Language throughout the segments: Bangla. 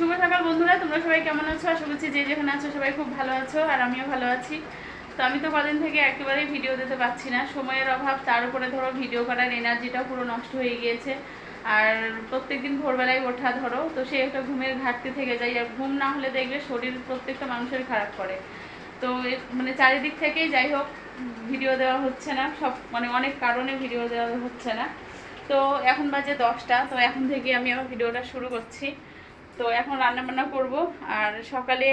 শুভ সকাল বন্ধুরা, তোমরা সবাই কেমন আছো? আশা করছি যে যেখানে আছো সবাই খুব ভালো আছো, আর আমিও ভালো আছি। তো আমি তো কদিন থেকে একেবারেই ভিডিও দিতে পারছি না। সময়ের অভাব, তার উপরে ধরো ভিডিও করার এনার্জিটা পুরো নষ্ট হয়ে গিয়েছে। আর প্রত্যেকদিন ভোরবেলায় ওঠা ধরো, তো সে একটা ঘুমের ঘাটতি থেকে যায়। আর ঘুম না হলে দেখবে শরীর প্রত্যেকটা মানুষের খারাপ করে। তো মানে চারিদিক থেকেই যাই হোক ভিডিও দেওয়া হচ্ছে না। সব মানে অনেক কারণে ভিডিও দেওয়া হচ্ছে না। তো এখন বাজে দশটা, তো এখন থেকে আমি আমার ভিডিওটা শুরু করছি। তো এখন রান্না বান্না করব, আর সকালে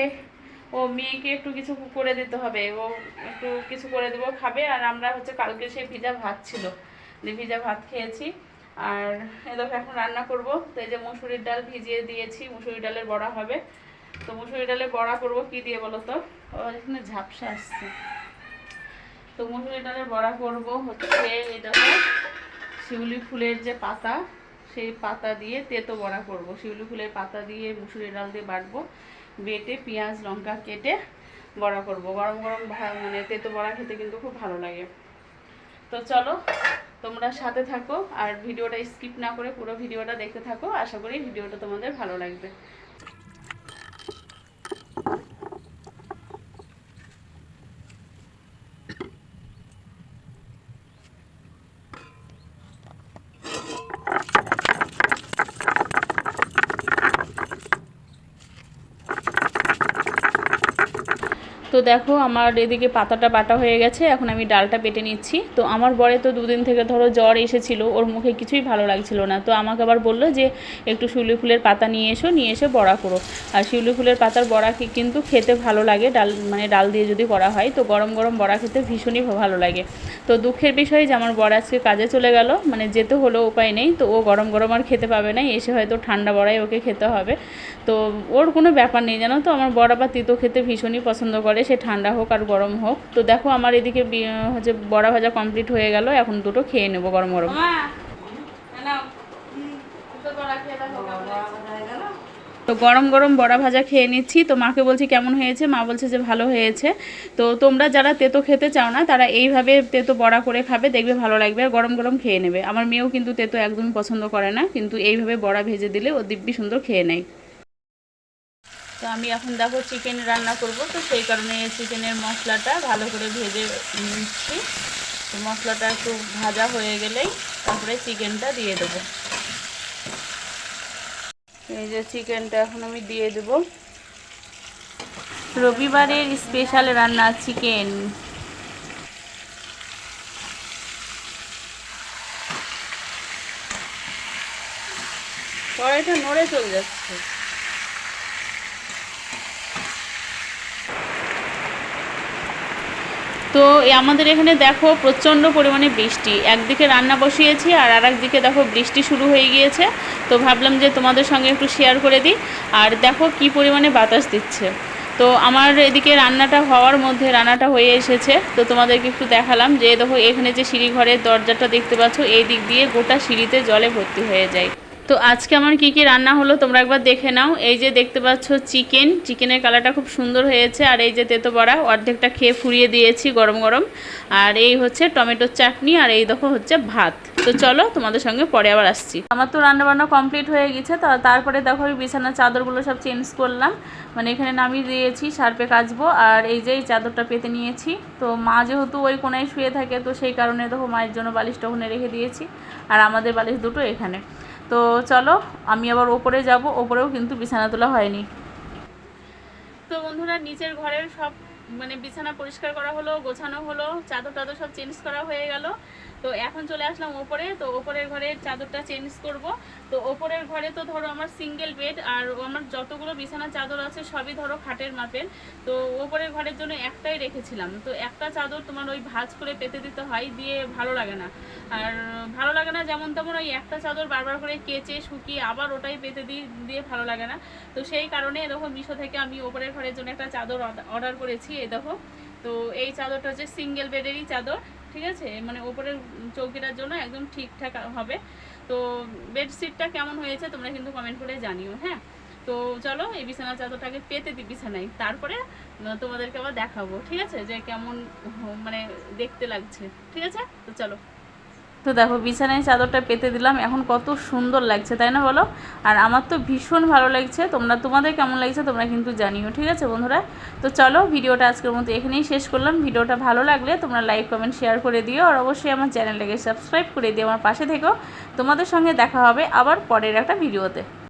ও মেয়েকে একটু কিছু করে দিতে হবে। ও একটু কিছু করে দেবো, খাবে, আর আমরা হচ্ছে কালকে সেই ভিজা ভাত ছিল। ভিজা ভাত খেয়েছি। আর এদের এখন রান্না করব। তো এই যে মুসুরির ডাল ভিজিয়ে দিয়েছি মুসুরি ডালের বড়া হবে। তো মুসুরি ডালের বড়া করব কি দিয়ে বলো তো? এখানে ঝাপসা আসছে। তো মুসুরি ডালের বড়া করব হচ্ছে দেখো শিউলি ফুলের যে পাতা। সেই পাতা দিয়ে তেতো বড়া করব। শিউলি ফুলের পাতা দিয়ে মুসুরি ডাল দিয়ে বাটবো, বেটে পেঁয়াজ, লঙ্কা কেটে বড়া করব। গরম গরম মানে তেতো বড়া খেতে কিন্তু খুব ভালো লাগে। তো চলো, তোমরা সাথে থাকো আর ভিডিওটা স্কিপ না করে পুরো ভিডিওটা দেখতে থাকো। আশা করি ভিডিওটা তোমাদের ভালো লাগবে। তো দেখো আমার এদিকে পাতাটা বাটা হয়ে গেছে, এখন আমি ডালটা বেটে নিচ্ছি। তো আমার বরে তো দুদিন থেকে ধরো জ্বর এসেছিল, ওর মুখে কিছুই ভালো লাগছিল না। তো আমাকে আবার বলল যে, একটু শিউলি ফুলের পাতা নিয়ে এসো, নিয়ে এসে বড়া করো। আর শিউলি ফুলের পাতার বড়া কিন্তু খেতে ভালো লাগে, ডাল মানে ডাল দিয়ে যদি করা হয়, তো গরম গরম বড়া খেতে ভীষণই ভালো লাগে। তো দুঃখের বিষয় যে, আমার বর আজকে কাজে চলে গেল মানে যেতে হলো উপায় নেই, তো ও গরম গরম আর খেতে পাবে না, এসে হয়তো ঠান্ডা বড়াই ওকে খেতে হবে। তো ওর কোনো ব্যাপার নেই, জানো তো? আমার বড়া বা তিতো খেতে ভীষণই পছন্দ করে সে ঠান্ডা হোক আর গরম হোক। তো দেখো আমার এদিকে হচ্ছে বড়া ভাজা কমপ্লিট হয়ে গেল। এখন দুটো খেয়ে নেব গরম গরম। তো গরম গরম বড়া ভাজা খেয়ে নিচ্ছি। তো মাকে বলছি কেমন হয়েছে? মা বলছে যে ভালো হয়েছে। তো তোমরা যারা তেতো খেতে চাও না তারা এইভাবে তেতো বড়া করে খাবে দেখবে ভালো লাগবে আর গরম গরম খেয়ে নেবে। আমার মেয়েও কিন্তু তেতো একদমই পছন্দ করে না কিন্তু এইভাবে বড়া ভেজে দিলে ও দিব্যি সুন্দর খেয়ে নেয়। তো আমি এখন দেখো চিকেন রান্না করব, তো সেই কারণে চিকেনের মশলাটা ভালো করে ভেজে নিচ্ছি। তো মশলাটা একটু ভাজা হয়ে গেলেই তারপরে চিকেনটা দিয়ে দেবো। এই যে চিকেনটা এখন আমি দিয়ে দেব। রবিবারের স্পেশাল রান্না চিকেন কড়াইটা নড়ে চলে যাচ্ছে। তো আমাদের এখানে দেখো প্রচণ্ড পরিমাণে বৃষ্টি। একদিকে রান্না বসিয়েছি আর আর একদিকে দেখো বৃষ্টি শুরু হয়ে গিয়েছে। তো ভাবলাম যে তোমাদের সঙ্গে একটু শেয়ার করে দিই। আর দেখো কি পরিমাণে বাতাস দিচ্ছে। তো আমার এদিকে রান্নাটা হওয়ার মধ্যে রান্নাটা হয়ে এসেছে। তো তোমাদেরকে একটু দেখালাম যে দেখো এখানে যে সিঁড়ি ঘরের দরজাটা দেখতে পাচ্ছ, এই দিক দিয়ে গোটা সিঁড়িতে জলে ভর্তি হয়ে যায়। তো আজকে আমার কি কি রান্না হলো তোমরা একবার দেখে নাও। এই যে দেখতে পাচ্ছ চিকেন। চিকেনের কালারটা খুব সুন্দর হয়েছে। আর এই যে তেতো বড়া, অর্ধেকটা খেয়ে ফুরিয়ে দিয়েছি গরম গরম। আর এই হচ্ছে টমেটোর চাটনি, আর এই দেখো হচ্ছে ভাত। তো চলো তোমাদের সঙ্গে পরে আবার আসছি। আমার তো রান্না বান্না কমপ্লিট হয়ে গেছে। তো তারপরে দেখো আমি বিছানার চাদরগুলো সব চেঞ্জ করলাম। মানে এখানে নামিয়ে দিয়েছি সার্পে কাচবো। আর এই যে এই চাদরটা পেতে নিয়েছি। তো মা যেহেতু ওই কোনায় শুয়ে থাকে, তো সেই কারণে দেখো মায়ের জন্য বালিশটা ওখানে রেখে দিয়েছি। আর আমাদের বালিশ দুটো এখানে। তো চলো, আমি আবার ওপরে যাব, ওপরেও কিন্তু বিছানা তোলা হয়নি। তো বন্ধুরা, নিচের ঘরের সব মানে বিছানা পরিষ্কার করা হলো, গোছানো হলো, চাদর টাদর সব চেঞ্জ করা হয়ে গেল। তো এখন চলে আসলাম ওপরে, তো ওপরের ঘরের চাদরটা চেঞ্জ করব। তো ওপরের ঘরে তো ধরো আমার সিঙ্গেল বেড আর আমার যতগুলো বিছানা চাদর আছে সবই ধরো খাটের মাপের। তো ওপরের ঘরের জন্য একটাই রেখেছিলাম। তো একটা চাদর তোমার ওই ভাঁজ করে পেতে দিতে হয়, দিয়ে ভালো লাগে না। আর ভালো লাগে না যেমন তেমন ওই একটা চাদর বারবার করে কেচে, শুকিয়ে আবার ওটাই পেতে দিই দিয়ে ভালো লাগে না। তো সেই কারণে এরকম মিশো থেকে আমি ওপরের ঘরের জন্য একটা চাদর অর্ডার করেছি। এই দেখো। তো এই চাদরটা হচ্ছে সিঙ্গেল বেডেরই চাদর, ঠিক আছে? মানে ওপরের চৌকিটার জন্য একদম ঠিকঠাক হবে। তো বেডশিটটা কেমন হয়েছে তোমরা কিন্তু কমেন্ট করে জানিও হ্যাঁ? তো চলো এই বিছানার চাদরটাকে পেতে দিই বিছানায়। তারপরে তোমাদেরকে আবার দেখাবো, ঠিক আছে? যে কেমন মানে দেখতে লাগছে, ঠিক আছে? তো চলো। তো দেখো, বিছানায় চাদরটা পেতে দিলাম। এখন কত সুন্দর লাগছে, তাই না বলো? আর আমার তো ভীষণ ভালো লাগছে। তোমরা, তোমাদের কেমন লাগছে তোমরা কিন্তু জানিও, ঠিক আছে বন্ধুরা? তো চলো, ভিডিওটা আজকের মতো এখানেই শেষ করলাম। ভিডিওটা ভালো লাগলে তোমরা লাইক, কমেন্ট, শেয়ার করে দিও। আর অবশ্যই আমার চ্যানেলটাকে সাবস্ক্রাইব করে দিও। আমার পাশে থেকো। তোমাদের সঙ্গে দেখা হবে আবার পরের একটা ভিডিওতে।